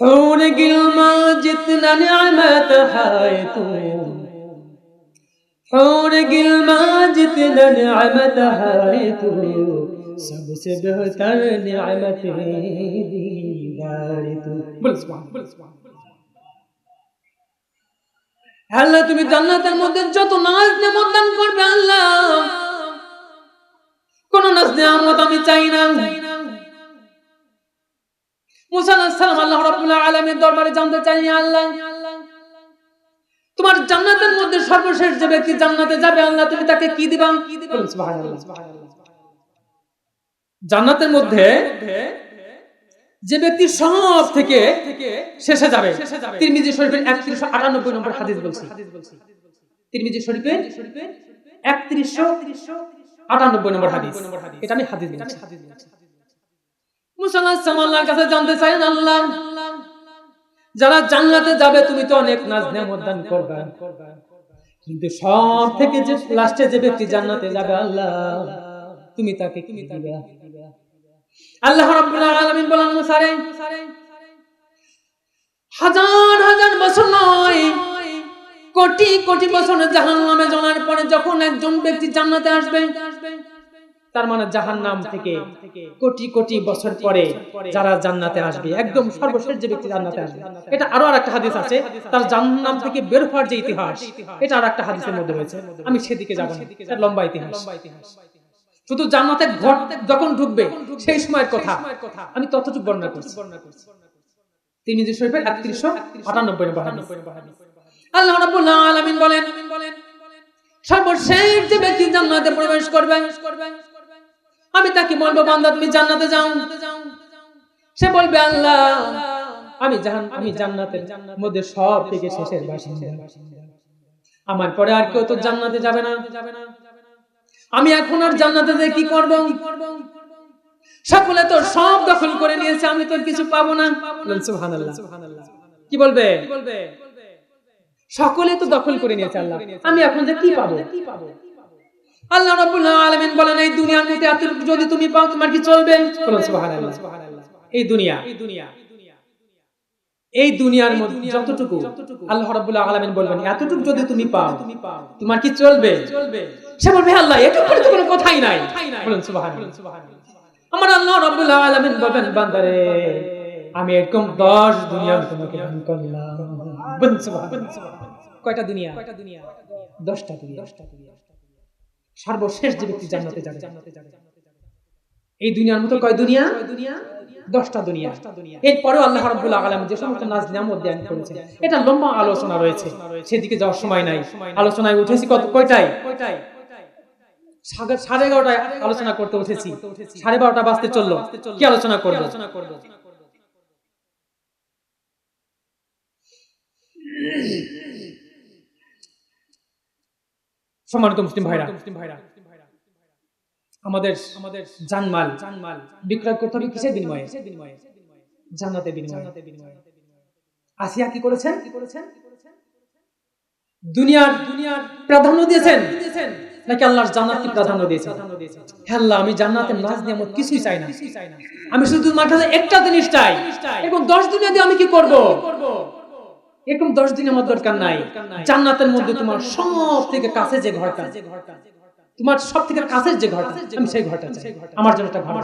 حور گلما جتنا نعمت ہے تو حور گلما جتنا نعمت ہے تو سب سے بہتر نعمت ہے دیدار تو بل سبحان بل سبحان আল্লাহ তুমি জান্নাতের মধ্যে যত নাচ নেমন দান করবে আল্লাহ কোন নাচ নেওয়ার মত আমি চাই না দরবারে জানতে চাই তোমার জান্নাতের মধ্যে সর্বশেষ যে ব্যক্তি জান্নাতে যাবে, আল্লাহ তুমি তাকে কি দিবা? জান্নাতের মধ্যে যে ব্যক্তি সব থেকে শেষে যাবে, তিরমিজি শরীফের একত্রিশশো আটানব্বই নম্বর হাদিস বলছি। তিরমিজি শরীফের একত্রিশশো আটানব্বই নম্বর হাদিস। এটা আমি হাদিস বলছি। মুসা আল্লাহর কাছে জানতে চাইলেন আল্লাহ। যারা যাবে, তুমি তো অনেক কিন্তু সব থেকে যে লাস্টে যে ব্যক্তি জান্নাতে যাবে আল্লাহ, তুমি তাকে কি দিবে? আল্লাহ রাব্বুল আলামিন বলেন, মুসারে, হাজার হাজার বছর নয়, কোটি কোটি বছর জাহান্নামে জ্বলার পরে যখন একজন ব্যক্তি জান্নাতে আসবে তার মানে জাহান্নাম থেকে কোটি কোটি বছর পরে যারা জান্নাতে আসবে। একদম সর্বশেষ যে ব্যক্তি জান্নাতে আসবে। এটা আরও আরেকটা হাদিস আছে তার জাহান্নাম থেকে বের হওয়ার যে ইতিহাস এটা আর একটা হাদিসের মধ্যে রয়েছে। আমি সেদিকে যাব না। লম্বা ইতিহাস। শুধু জান্নাতে ঘর যখন ঢুকবে সেই সময়ের কথা। আমি ততটুকু বর্ণনা করছি। তিনি যে শরীফের একত্রিশশো আটানব্বই আল্লাহ রাব্বুল আলামিন বলেন সর্বশেষ যে ব্যক্তি জান্নাতে প্রবেশ করবে। আমি তাকে বলব, বান্দা, তুমি জান্নাতে যাও। সে বলবে, আল্লাহ, আমি জাহান আমি জান্নাতের মধ্যে সব থেকে শেষের বাসিন্দা। আমার পরে আর কেউ তো জান্নাতে যাবে না। আমি এখন আর জান্নাতে যে কি করব? সকলে তো সব দখল করে নিয়েছে, আমি তো কিছু পাবো না। সুবহানাল্লাহ। কি বলবে? সকলে তো দখল করে নিয়েছে, আল্লাহ। আমি এখন যে কি পাবো? আল্লাহ রাব্বুল আলামিন বলেন, এই দুনিয়ার মধ্যে এত যদি তুমি পাও, তোমার কি চলবে? সুবহানাল্লাহ। এই দুনিয়া, এই দুনিয়ার মধ্যে যতটুকু আল্লাহ রাব্বুল আলামিন বলবেন, এতটুকু যদি তুমি পাও, তোমার কি চলবে? সে বলবে আল্লাহ তো কোনো কথাই নাই। বলুন, সুবহানাল্লাহ। আমার আল্লাহ রাব্বুল আলামিন বলবেন, বান্দারে, আমি এরকম 10 দুনিয়া তোমাকে দান করলাম। সুবহানাল্লাহ। কয়টা দুনিয়া? কয়টা দুনিয়া 10টা দুনিয়া 10টা দুনিয়া। সর্বশেষ যে ব্যক্তি জান্নাতে যাবে। এই দুনিয়ার মতো কয় দুনিয়া? দশটা দুনিয়া। এরপরেও আল্লাহ রাব্বুল আলামিন যে সমস্ত নাজ নিয়ামত দান করেছেন। এটা লম্বা আলোচনা রয়েছে। সেদিকে যাওয়ার সময় নাই। আলোচনায় উঠেছি কত কয়টায়? সাড়ে এগারোটায় আলোচনা করতে উঠেছি। সাড়ে বারোটা বাজতে চলল। কি আলোচনা করব? সম্মানিত মুসলিম ভাইরা মুসলিম ভাইরা আমাদের আমাদের জানমাল জানমাল বিক্রয় করতে হবে কিসের বিনিময়ে? জান্নাতের বিনিময়ে। আসিয়া কি করেছেন? কি করেছেন? দুনিয়ার দুনিয়ার প্রাধান্য দিয়েছেন নাকি আল্লাহর জান্নাতকে প্রাধান্য দিয়েছেন? হ্যাঁ আল্লাহ আমি জান্নাতের নাজ নিয়ামত কিছুই চাই না। আমি শুধু কাছে একটা জিনিস চাই এবং দশ দুনিয়া দিয়ে আমি কি করব? এরকম দশ দিন আমার দরকার নাই। জান্নাতের মধ্যে তোমার সব থেকে কাছে যে ঘরটা। তোমার সব থেকে কাছের যে ঘরটা। আমি সেই ঘরটা। আমার জন্য একটা ঘর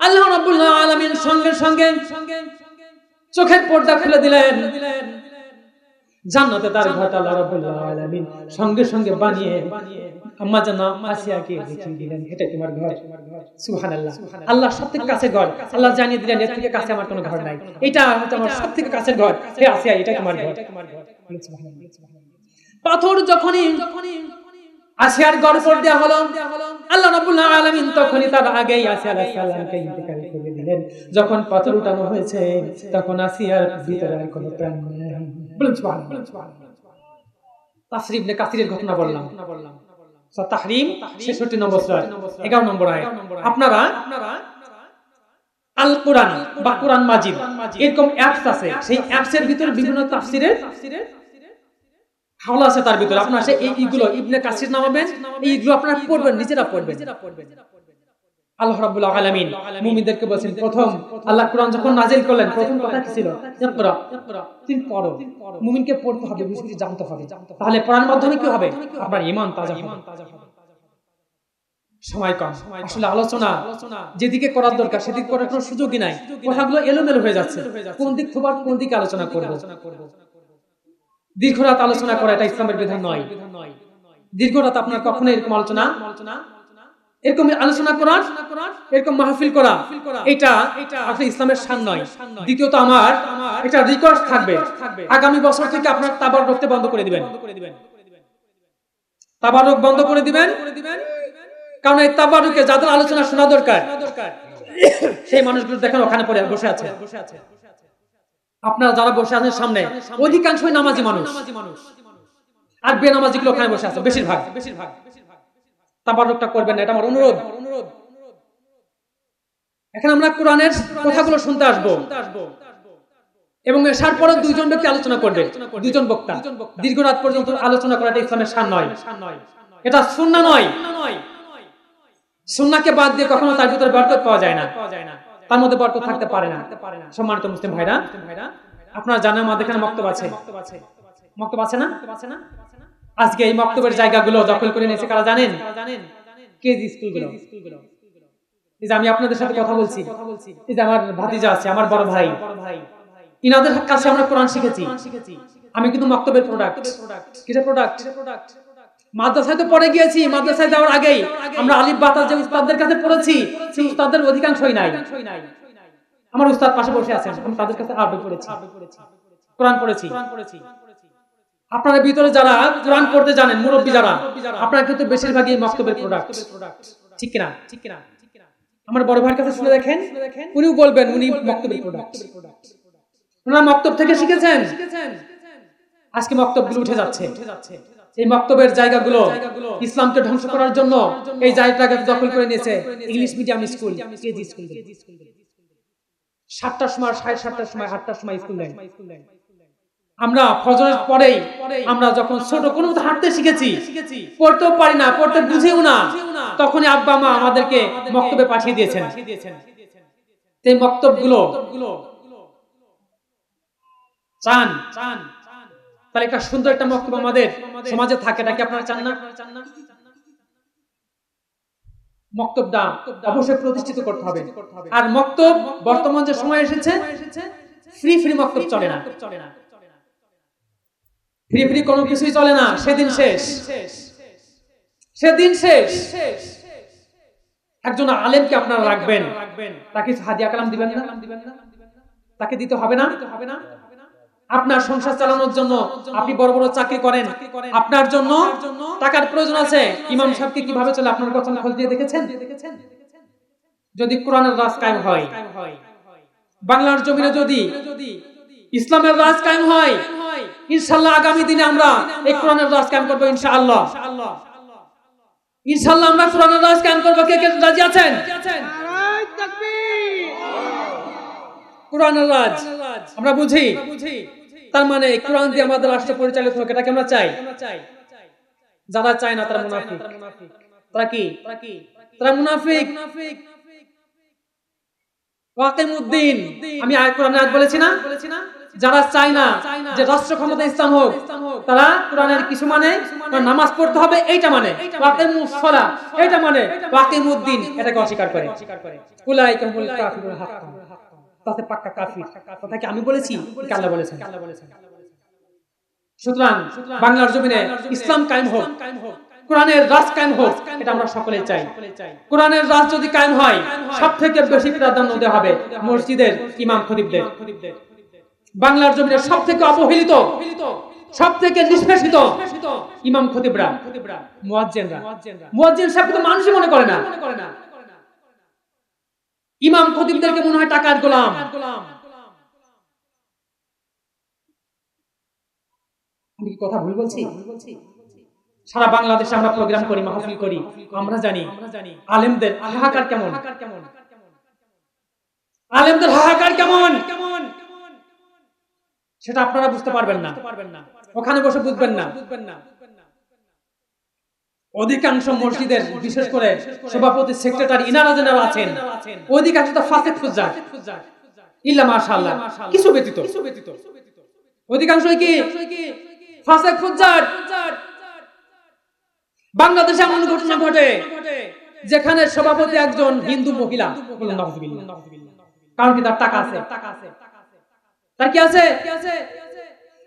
আল্লাহ রাব্বুল আলামিন সঙ্গে সঙ্গে চোখের পর্দা খুলে দিলেন। জান্নাতে তার ঘরটা আল্লাহ রাব্বুল আলামিন। সঙ্গে সঙ্গে বানিয়ে আম্মা জানা আসিয়াকে দেখিয়ে দিলেন। এটা তোমার ঘর। সুবহানাল্লাহ। আল্লাহ সবথেকে কাছে ঘর। আল্লাহ জানিয়ে দিলেন এর থেকে কাছে আমার কোনো ঘর নাই। এটা হচ্ছে আমার সবথেকে কাছের ঘর। হে আসিয়া এটা তোমার ঘর। পাথর যখনই আসিয়ার ঘর পর দেয়া হলো আল্লাহ রাব্বুল আলামিন তখনই তার আগেই আসিয়া আলাইহিস সালামকে ইন্তেকাল করে দিলেন। যখন পাথর উঠানো হয়েছে তখন আসিয়ার ভিতরে আর কোনো প্রাণ নেই। বলুন সুবহানাল্লাহ কাসিরের ঘটনা বললাম। তাহরিম 66 নম্বর সূরা। 11 নম্বর আয়াত। আপনারা আল কোরআন বা কোরআন মাজিদ এরকম অ্যাপস আছে। সেই অ্যাপস এর ভিতরে বিভিন্ন তাফসিরের হাওলা আছে তার ভিতরে। আপনারা সেই এইগুলো ইবনে কাসির নামাবেন এইগুলো আপনারা পড়বেন নিজেরা পড়বেন। আল্লাহ রাব্বুল আলামিন মুমিনদেরকে বলেছেন, প্রথম আল্লাহ কোরআন যখন নাজিল করলেন, প্রথম কথা কি ছিল? ইকরা পড়ো। মুমিনকে পড়তে হবে জানতে হবে। তাহলে পড়ার মাধ্যমে কি হবে? আপনার ঈমান তাজা হবে। সময় কম। আসলে আলোচনা যেদিকে করার দরকার, সেদিকে করার কোনো সুযোগই নাই। কথাগুলো এলোমেলো হয়ে যাচ্ছে। কোন দিক থেকে কোন দিকে আলোচনা করব? দীর্ঘ রাত আলোচনা করা এটা ইসলামের বিধান নয়। দীর্ঘ রাত আপনার কখনো এরকম আলোচনা এরকম আলোচনা করা, এরকম মাহফিল করা, এটা আসলে ইসলামের শান নয়। দ্বিতীয়ত আমার, এটা রিকোয়েস্ট থাকবে। আগামী বছর থেকে আপনার তাবার রক্তে বন্ধ করে দিবেন। তাবারক বন্ধ করে দিবেন। কারণ এই তাবারুকে যাদের আলোচনা শোনা দরকার, সেই মানুষগুলো দেখেন ওখানে পড়ে, বসে আছে। আপনারা যারা বসে আছেন সামনে, অধিকাংশই নামাজি মানুষ। আর বেনামাজি গুলো ওখানে বসে আছে বেশিরভাগ বেশিরভাগ। তাবারুকটা করবেন না, এটা আমার অনুরোধ। এখন আমরা কোরআনের কথাগুলো শুনতে আসব। এবং এসার পরে দুইজন ব্যক্তি আলোচনা করবে, দুইজন বক্তা। দীর্ঘ রাত পর্যন্ত আলোচনা করাটা ইসলামের সান নয়। এটা সুন্না নয়। সুন্নাকে বাদ দিয়ে কখনো তার ভিতরে বরকত পাওয়া যায় না। তার মধ্যে বরকত থাকতে পারে না। সম্মানিত মুসলিম ভাইরা, আপনারা জানেন আমাদের এখানে মক্তব আছে। মক্তব আছে না? আজকে এই মক্তবের জায়গাগুলো দখল করে নিয়েছে কারা জানেন? কেজি স্কুলগুলো। এই যে আমি আপনাদের সাথে কথা বলছি। এই যে আমার ভাতিজা আছে, আমার বড় ভাই। ইনাদের কাছে আমরা কোরআন শিখেছি। আমি কিন্তু মক্তবের প্রোডাক্ট কিসের প্রোডাক্ট মাদ্রাসায় তো পড়ে গিয়েছি, মাদ্রাসায় যাওয়ার আগেই আমরা আলিফ বাতাস যে উস্তাদদের কাছে পড়েছি, সেই উস্তাদদের অধিকাংশই নাই। আমার উস্তাদ পাশে বসে আছেন, আমি তাদের কাছে আরবি পড়েছি কোরআন পড়েছি। আপনারা ভিতরে যারা কোরআন পড়তে জানেন মুরব্বী যারা আপনারা কিন্তু বেশিরভাগই মক্তবের প্রোডাক্ট ঠিক কিনা? ঠিক কিনা? আমার বড় ভাইয়ের কাছে শুনে দেখেন উনিও বলবেন উনি মক্তবের প্রোডাক্ট ওনারা মক্তব থেকে শিখেছেন? আজকে মক্তবগুলো উঠে যাচ্ছে। এই মক্তবের জায়গাগুলো ইসলামকে ধ্বংস করার জন্য এই জায়গাটাকে দখল করে নিয়েছে English medium school KG school. সাতটার সময় সাড়ে সাতটার সময় আটটার সময় স্কুল দেয়। আমরা ফজরের পরেই আমরা যখন ছোট কোনো হাঁটতে শিখেছি পড়তেও পারি না পড়তে বুঝেও না তখনই আব্বা মা আমাদেরকে মক্তবে পাঠিয়ে দিয়েছেন। সেই মক্তবগুলো চান। চান। তাহলে একটা সুন্দর একটা মক্তব আমাদের সমাজে থাকে নাকি আপনারা চান না? মক্তবটা অবশ্যই প্রতিষ্ঠিত করতে হবে। আর মক্তব বর্তমান যে সময় এসেছে ফ্রি ফ্রি মক্তব চলে না। চলে না। ফ্রি ফ্রি কোনো কিছুই চলে না। সেদিন শেষ। সেদিন শেষ। একজন আলেমকে আপনারা রাখবেন। তাকে হাদিয়া কালাম দিবেন না? তাকে দিতে হবে না? হবে না আপনার সংসার চালানোর জন্য আপনি বড় বড় চাকরি করেন। আপনার জন্য টাকার প্রয়োজন আছে। ইমাম সাহেবকে কীভাবে চলে? আপনার কথা খোঁজ দিয়ে দেখেছেন? যদি কোরআনের রাজ কায়েম হয়। বাংলার জমিনে যদি ইসলামের রাজ কায়েম হয় ইনশাল্লাহ আগামী দিনে আমরা এই কোরআনের রাজ কায়েম করব ইনশাআল্লাহ। ইনশাল্লাহ আমরা কোরআনের রাজ কায়েম করব। কে কে রাজি আছেন? কোরআনের রাজ। আমরা বুঝি। তার মানে কোরআন দিয়ে আমাদের রাষ্ট্র পরিচালিত হোক এটাকে আমরা চাই। যারা চায় না তারা মুনাফিক। তারা কি? তারা মুনাফিক। ওয়াকিমউদ্দিন আমি কোরআনে আয়াত বলেছি না? যারা চায় না যে রাষ্ট্র ক্ষমতা ইসলাম হোক, তারা কোরআনের কিছু মানে নামাজ পড়তে হবে, এইটা মানে। সালাহ মানে ওয়াকিমউদ্দিন এটাকে অস্বীকার করে। তাতে পাক্কা কথা কি আমি বলেছি? বলেছেন? সুতরাং বাংলার জমিনে ইসলাম কায়েম হোক, কোরআনের রাজ কায়েম হোক, এটা আমরা সকলে চাই। কোরআনের রাজ যদি কায়েম হয় সব থেকে বেশি প্রাধান্য দেওয়া হবে মসজিদের ইমাম খতিবদের বাংলার জমিনে সব থেকে অবহেলিত সব থেকে নিষ্পেষিত ইমাম খতিবরা, মুয়াজ্জিনরা। মুয়াজ্জিন সাহেব তো মানুষই মনে করে না। ইমাম খতিবদেরকে মনে হয় টাকার গোলাম। কথা ভুল বলছি? সারা বাংলাদেশে আমরা প্রোগ্রাম করি, মাহফিল করি। আমরা জানি, আলেমদের হাহাকার কেমন? আলেমদের হাহাকার কেমন? সেটা আপনারা বুঝতে পারবেন না। ওখানে বসে বুঝবেন না। অধিকাংশ মসজিদের বিশেষ করে সভাপতি সেক্রেটারি ইনারা যারা আছেন অধিকাংশ তো ফাসেক ফুজ্জার ইল্লা মাশাআল্লাহ। কিছু ব্যতীত। অধিকাংশই কি ফাসেক ফুজ্জার বাংলাদেশে এমন ঘটনা ঘটে যেখানে সভাপতি একজন হিন্দু মহিলা। কারণ কি তার টাকা আছে? তার কি আছে?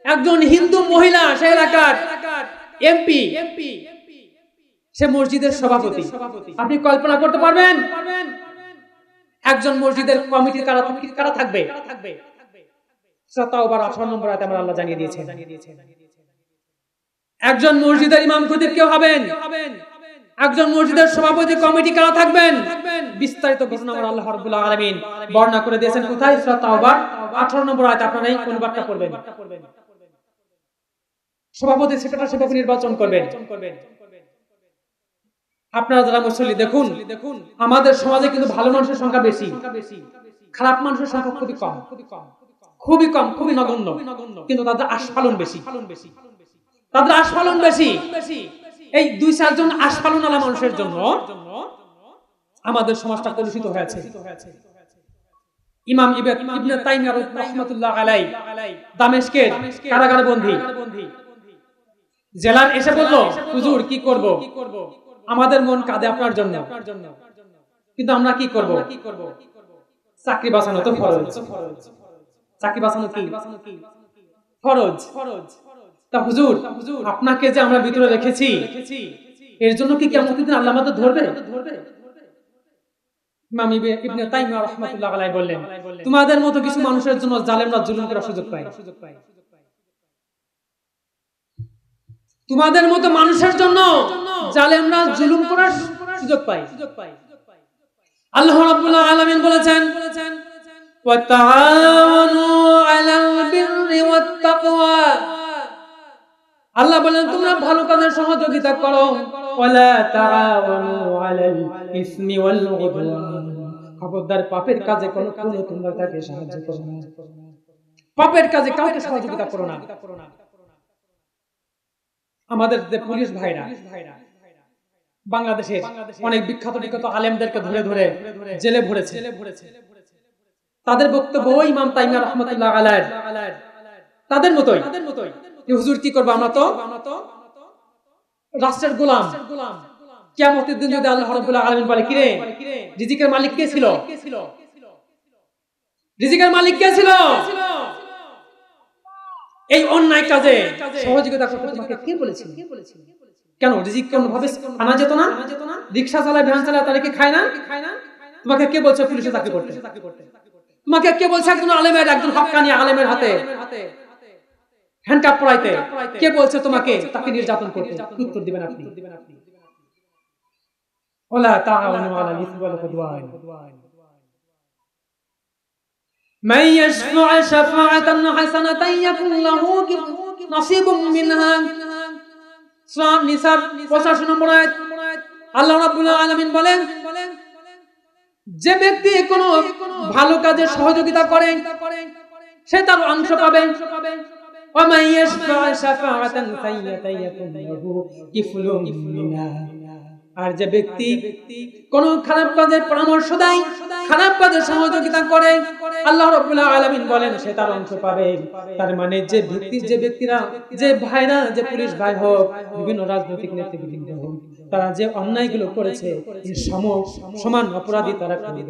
একজন হিন্দু মহিলা সে এলাকার এমপি। সে মসজিদের সভাপতি। আপনি কল্পনা করতে পারবেন? একজন মসজিদের কমিটির কারা কারা থাকবে? তাওবার 18 নম্বর আয়াতে আমরা আল্লাহ জানিয়ে দিয়েছেন। একজন মসজিদের ইমাম খতিব কেউ হবেন? একজন মসজিদের সভাপতি কমিটি কারা থাকবেন? বিস্তারিত ঘটনা আমরা আল্লাহ রাব্বুল আলামিন। বর্ণনা করে দিয়েছেন কোথায়? সূরা তাওবার 18 নম্বর আয়াতে আপনারা এই অনুবাদটা করবেন সভাপতি, সেক্রেটারি, সেবক নির্বাচন করবেন। আপনারা যারা মুসল্লি, দেখুন, আমাদের সমাজে কিন্তু ভালো মানুষের সংখ্যা বেশি। খারাপ মানুষের সংখ্যা খুবই কম। খুবই কম, খুবই নগণ্য। কিন্তু তাদের আস্ফালন বেশি। তাদের আস্ফালন বেশি। এই দুই, চারজন আস্ফালন আলা মানুষের জন্য আমাদের সমাজটা কলুষিত হয়েছে। ইমাম ইবে- ইবনে তাইমিয়া রাহমাতুল্লাহ আলাই দামেস্কের কারাগারে বন্দী। জেলার এসে বলল, হুজুর, কি করব? আমাদের মন কাঁদে আপনার জন্য। কিন্তু আমরা কি করব? চাকরি বাঁচানো তো ফরজ। চাকরি বাঁচানো কি? ফরজ। তা হুজুর, আপনাকে যে আমরা ভিতরে রেখেছি, এর জন্য কি কেমন দিন আল্লাহ আমাদের ধরবে? তোমাদের মতো কিছু মানুষের জন্য জালেমরা জুলুম করার সুযোগ পায়। তোমাদের মতো মানুষের জন্য জালেমরা জুলুম করার সুযোগ পায়। আল্লাহ রাব্বুল আলামিন বলেছেন, ওয়া আলাল বিররি ওয়াত তাকওয়া। আল্লাহ বলেন, তোমরা ভালো কাজের সহযোগিতা করো। খবরদার পাপের কাজে কোনো তোমরা তাকে সাহায্য করো না। পাপের কাজে কাউকে সহযোগিতা করো না। আমাদের যে পুলিশ ভাইরা, বাংলাদেশের অনেক বিখ্যাত বিখ্যাত আলেমদেরকে ধরে ধরে জেলে ভরেছে। তাদের বক্তব্য ইমাম তাইমিয়া রহমতুল্লাহ আলাইহির তাদের মতোই। হুজুর কি করব আমরা তো? রাষ্ট্রের গোলাম। কিয়ামতের দিন যদি আল্লাহ রাব্বুল আলামিন বলে, কিরে, রিজিকের মালিক কে ছিল? রিজিকের মালিক কে ছিল? এই অন্যায় কাজে সহযোগিতা করতে তোমাকে কে বলেছিল? কেন, রিজিক কোন ভাবে আনা যেত না? রিক্সা চালায়, ভ্যান চালায়, তারা কি খায় না? তোমাকে কে বলছে পুলিশে চাকরি করতে? তোমাকে কে বলছে একজন আলেমের, একজন হক্কানি আলেমের হাতে? হ্যান্ডকাপ পড়াইতে কে বলছে তোমাকে তাকে নির্যাতন করতে উত্তর দিবেন আপনি ওলা তাআওয়ানু আলাল ইসমি ওয়াল উদওয়ান من يشفع شفاعة حسنة يكن له نصيب منها সূরা নিসার 85 নম্বর আয়াত আল্লাহ রাব্বুল আলামিন বলেন যে ব্যক্তি কোনো ভালো কাজে সহযোগিতা করে সে তার অংশ পাবে ومن يشفع شفاعة سيئة يكن له كفل منها আর যে ব্যক্তি কোন খারাপ কাজের পরামর্শ দেয় খারাপ কাজের সহযোগিতা করে আল্লাহ রাব্বুল আলামিন বলেন সে তার অংশ পাবে তার মানে যে ব্যক্তি যে ব্যক্তিরা যে ভাইরা যে পুলিশ ভাই হোক বিভিন্ন রাজনৈতিক নেতৃবৃন্দ হোক তারা যে অন্যায়গুলো করেছে এর সম সমান অপরাধী তারা করবে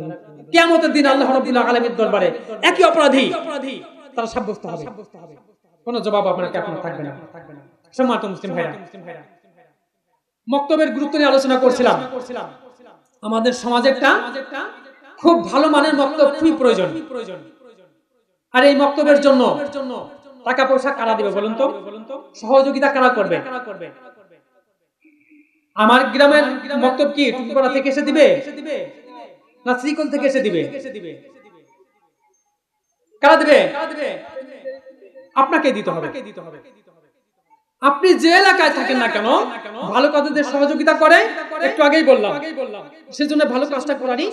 কিয়ামতের দিন আল্লাহ রাব্বুল আলামিনের দরবারে একই অপরাধী তারা সাব্যস্ত হবে কোনো জবাব আপনার কি আপনার থাকবে না। সম্মানিত মুসলিম ভাইরা, মক্তবের গুরুত্ব নিয়ে আলোচনা করছিলাম। আমাদের সমাজে একটা খুব ভালো মানের মক্তব খুবই প্রয়োজন। আর এই মক্তবের জন্য টাকা পয়সা কারা দিবে বলুন তো? সহযোগিতা কারা করবে? আমার গ্রামের মক্তব কি টুকুপাড়া থেকে এসে দিবে? না শ্রীকল থেকে এসে দিবে? কারা দিবে? আপনাকে দিতে হবে। আপনি যে এলাকায় থাকেন না কেন ভালো কাজের সহযোগিতা করে একটু আগেই বললাম। সেজন্য ভালো কাজটা করারই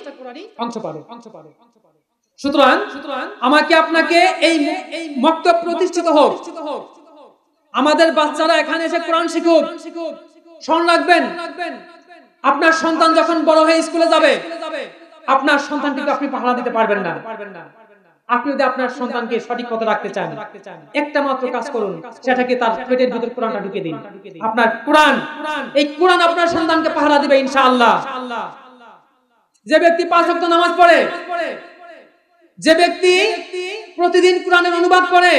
অংশ পাবে। সুতরাং আমাকে আপনাকে এই মক্তব প্রতিষ্ঠিত হোক। আমাদের বাচ্চারা এখানে এসে কোরআন শিখুক। স্মরণ রাখবেন। আপনার সন্তান যখন বড় হয়ে স্কুলে যাবে আপনার সন্তানটিকে আপনি পাহারা দিতে পারবেন না। আপনি যদি আপনার সন্তানকে সঠিক পথে রাখতে চান, একটা মাত্র কাজ করুন, সেটাকে তার পেটের ভিতর কোরআনটা ঢুকে দিন। আপনার কোরআন, এই কোরআন আপনার সন্তানকে পাহারা দিবে ইনশাআল্লাহ। যে ব্যক্তি পাঁচ নামাজ পড়ে, যে ব্যক্তি প্রতিদিন কোরআনের অনুবাদ করে,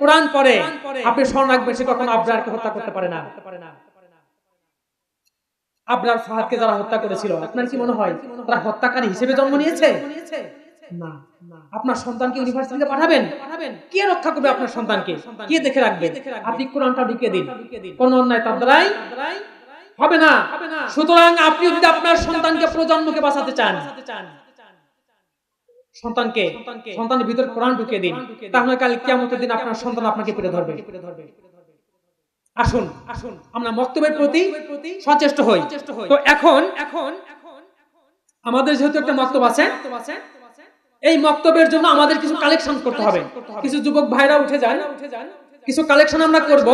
কোরআন পড়ে, আপনি স্মরণ রাখবেন, সে কখনো আবরারকে হত্যা করতে পারে না। আবরার ফাহাদকে যারা হত্যা করেছিল, আপনার কি মনে হয় তারা হত্যাকারী হিসেবে জন্ম নিয়েছে? না আপনার সন্তানকে ইউনিভার্সিটিতে পাঠাবেন? কে রক্ষা করবে আপনার সন্তানকে? কে দেখে রাখবে? আপনি কোরআনটা ঢুকিয়ে দিন। কোন অন্যায় তার দ্বারাই হবে না। সুতরাং আপনি যদি আপনার সন্তানকে প্রজন্মকে বাঁচাতে চান সন্তানকে সন্তানের ভিতর কোরআন ঢুকিয়ে দিন। তাহলে কাল কিয়ামতের দিন আপনার সন্তান আপনাকে পেরে ধরবে। আসুন। আসুন। আমরা বক্তব্যের প্রতি সচেষ্ট হই। তো এখন এখন আমাদের যেহেতু একটা মক্তব আছে এই মক্তবের জন্য আমাদের কিছু কালেকশন করতে হবে। কিছু যুবক ভাইরা উঠে যান। কিছু কালেকশন আমরা করব।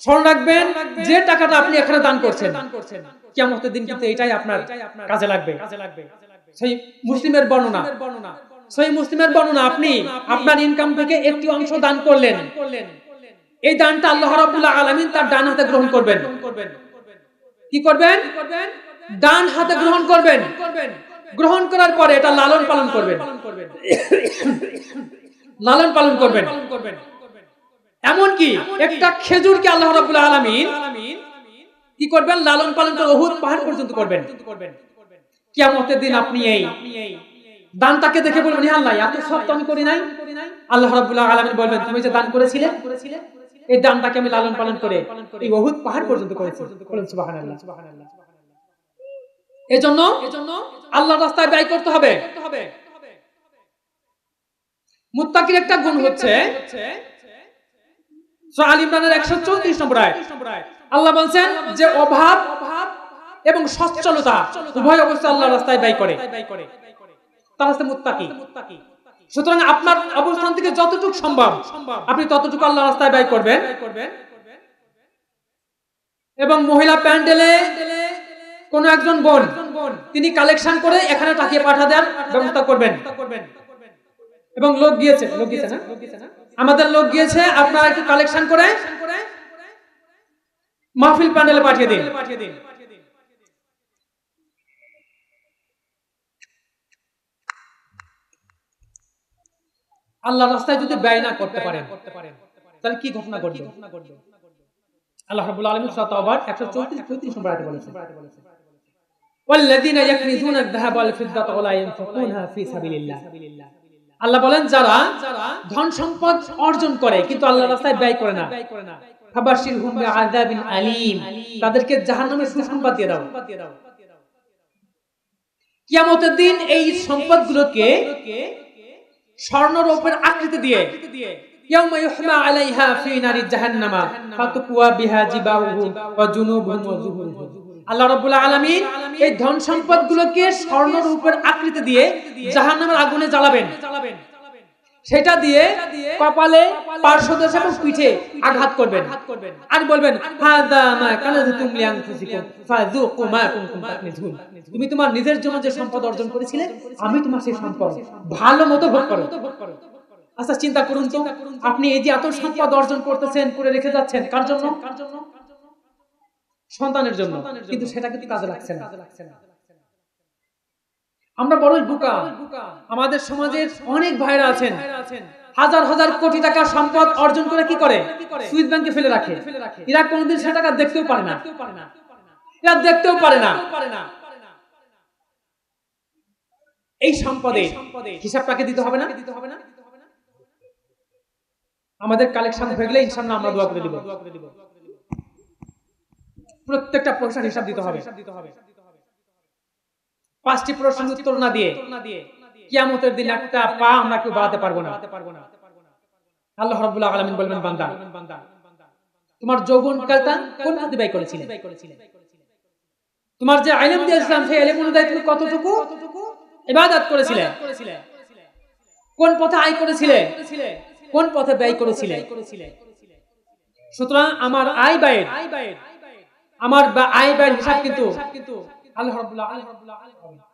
স্মরণ রাখবেন যে টাকাটা আপনি এখানে দান করছেন। কিয়ামতের দিন কিন্তু এটাই আপনার কাজে লাগবে। সেই মুসলিমের বর্ণনা। সেই মুসলিমের বর্ণনা আপনি আপনার ইনকাম থেকে একটি অংশ দান করলেন। এই দানটা আল্লাহ রাব্বুল আলামিন তার ডান হাতে গ্রহণ করবেন। কি করবেন? ডান হাতে গ্রহণ করবেন। গ্রহণ করার পরে এটা লালন পালন করবেন। লালন পালন করবেন। এমন কি একটা খেজুরকে আল্লাহ রাব্বুল আলামিন কি করবেন? লালন পালন করে ওহুদ পাহাড় পর্যন্ত করবেন। কিয়ামতের দিন আপনি এই দানটাকে দেখে বলবেন, হে আল্লাহ, এত সব তো আমি করি নাই। আল্লাহ রাব্বুল আলামিন বলবেন, তুমি যে দান করেছিলে, এই দানটাকে আমি লালন পালন করে এই ওহুদ পাহাড় পর্যন্ত করেছি। বলেন, সুবহানাল্লাহ। এজন্য আল্লাহর রাস্তায় ব্যয় করতে হবে। মুত্তাকির একটা গুণ হচ্ছে আল ইমরানের 134 নম্বর আল্লাহ বলছেন যে অভাব এবং সচ্ছলতা উভয় আল্লাহর রাস্তায় ব্যয় করে। তারা হচ্ছে মুত্তাকি। সুতরাং আপনার অবস্থান থেকে যতটুকু সম্ভব আপনি ততটুকু আল্লাহ রাস্তায় ব্যয় করবেন। এবং মহিলা প্যান্ডেলে কোন একজন বোন তিনি কালেকশন করে এখানে টাকিয়ে পাঠা দেওয়ার ব্যবস্থা করবেন। এবং লোক গিয়েছে লোক গিয়েছে না? আমাদের লোক গিয়েছে, আপনারা একটু কালেকশন করে মাহফিল প্যান্ডেলে পাঠিয়ে দিন। আল্লাহ রাস্তায় যদি ব্যয় না করতে পারেন, তাহলে কি ঘটনা ঘটবে? আল্লাহ রাব্বুল আলামিন সূরা তাওবার 134 34 নম্বর আয়াতে বলেছেন। والذين يكنزون الذهب والفضة ولا ينفقونها في سبيل الله আল্লাহ বলেন যারা ধন সম্পদ অর্জন করে কিন্তু আল্লাহর রাস্তায় ব্যয় করে না ফাবাশিরহুম বিআযাবিন আলীম তাদেরকে জাহান্নামের সুসংবাদ দিয়ে দাও কিয়ামতের দিন এই সম্পদগুলোকে স্বর্ণরূপের আকৃতি দিয়ে ইয়াউমা ইউহমা আলাইহা ফি নারি জাহান্নামা ফাতুকুয়া বিহা জিবাহুহুম ওয়া জুনুবুহুম ওয়া যুহুরুহুম আল্লাহ রাব্বুল আলামিন এই ধন সম্পদগুলোকে স্বর্ণরূপের আকৃতি দিয়ে জাহান্নামের আগুনে জ্বালাবেন। সেটা দিয়ে কপালে, পার্শ্বদেশ এবং পিঠে আঘাত করবেন। আর বলবেন তুমি তোমার নিজের জন্য যে সম্পদ অর্জন করেছিলে, আমি তোমার সেই সম্পদ ভালো মতো ভোগ করো। আচ্ছা চিন্তা করুন তো, আপনি এই যে এত সম্পদ অর্জন করতেছেন, করে রেখে যাচ্ছেন, কার জন্য? সন্তানের জন্য। কিন্তু সেটা কিন্তু কাজে লাগছে না। আমরা বড়ই বোকা। আমাদের সমাজের অনেক ভাইরা আছেন। হাজার হাজার কোটি টাকা সম্পদ অর্জন করে কি করে? সুইস ব্যাংকে ফেলে রাখে। এরা কোনোদিন সে টাকা দেখতেও পারে না। এরা দেখতেও পারে না। এই সম্পদে হিসাবটাকে দিতে হবে না? দিতে হবে না। আমাদের কালেকশন হয়ে গেলে ইনশাআল্লাহ আমরা দোয়া করে দিব। প্রত্যেকটা প্রশ্নের হিসাব দিতে হবে। পাঁচটি প্রশ্নের উত্তর না দিয়ে কিয়ামতের দিন একটা পা আমরা কেউ বাড়াতে পারব না। আল্লাহ রাব্বুল আলামিন বলবেন বান্দা তোমার যৌবন কালটা কোন পথে ব্যয় করেছিলে? তোমার যে আইলাম দিয়েছিলাম সেই আইলেম অনুযায়ী তুমি কতটুকু ইবাদত করেছিলে? কোন পথে আয় করেছিলে? কোন পথে ব্যয় করেছিলে? সুতরাং আমার আয় ব্যয়ের আমার আয় ব্যয় হিসাব কিন্তু আল্লাহ হবে